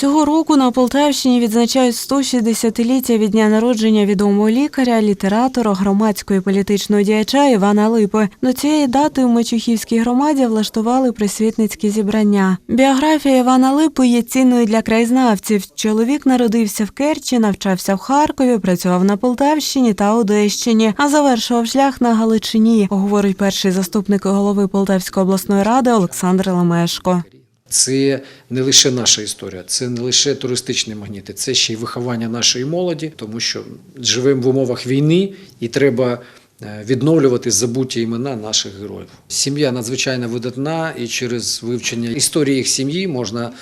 Цього року на Полтавщині відзначають 160-ліття від дня народження відомого лікаря, літератора, громадського і політичного діяча Івана Липи. До цієї дати у Мечухівській громаді влаштували присвітницькі зібрання. Біографія Івана Липи є цінною для краєзнавців. Чоловік народився в Керчі, навчався в Харкові, працював на Полтавщині та Одещині, а завершував шлях на Галичині, говорить перший заступник голови Полтавської обласної ради Олександр Лемешко. Це не лише наша історія, це не лише туристичні магніти, це ще й виховання нашої молоді, тому що живемо в умовах війни і треба е, відновлювати забуті імена наших героїв. Сім'я надзвичайно видатна, і через вивчення історії їх сім'ї можна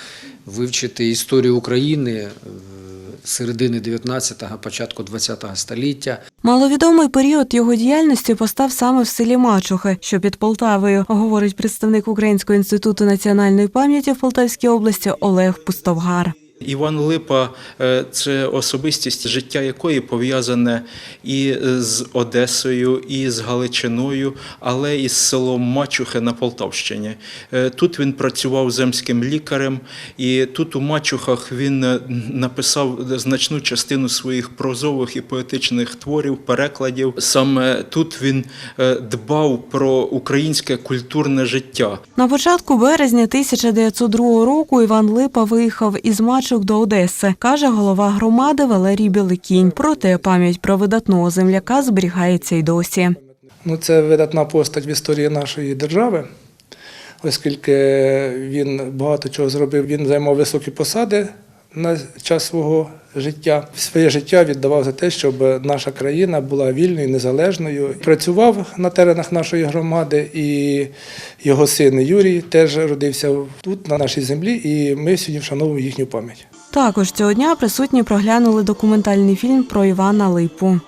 вивчити історію України е, середини 19-го, початку 20-го століття. Маловідомий період його діяльності постав саме в селі Мачухи, що під Полтавою, говорить представник Українського інституту національної пам'яті в Полтавській області Олег Пустовгар. Іван Липа е, це особистість, життя якої пов'язане і з Одесою, і з Галичиною, але і з селом Мачухи на Полтавщині. Е, Тут він працював земським лікарем, і тут у Мачухах він е, написав значну частину своїх прозових і поетичних творів, перекладів. Саме тут він дбав про українське культурне життя. На початку березня 1902 року Іван Липа виїхав із Мачух до Одеси, каже голова громади Валерій Біликінь. Проте пам'ять про видатного земляка зберігається й досі. Ну, це видатна постать в історії нашої держави, оскільки він багато чого зробив. Він займав високі посади на час свого життя. Своє життя віддавав за те, щоб наша країна була вільною, незалежною. Працював на теренах нашої громади, і його син Юрій теж родився тут, на нашій землі, і ми сьогодні вшановуємо їхню пам'ять. Також цього дня присутні проглянули документальний фільм про Івана Липу.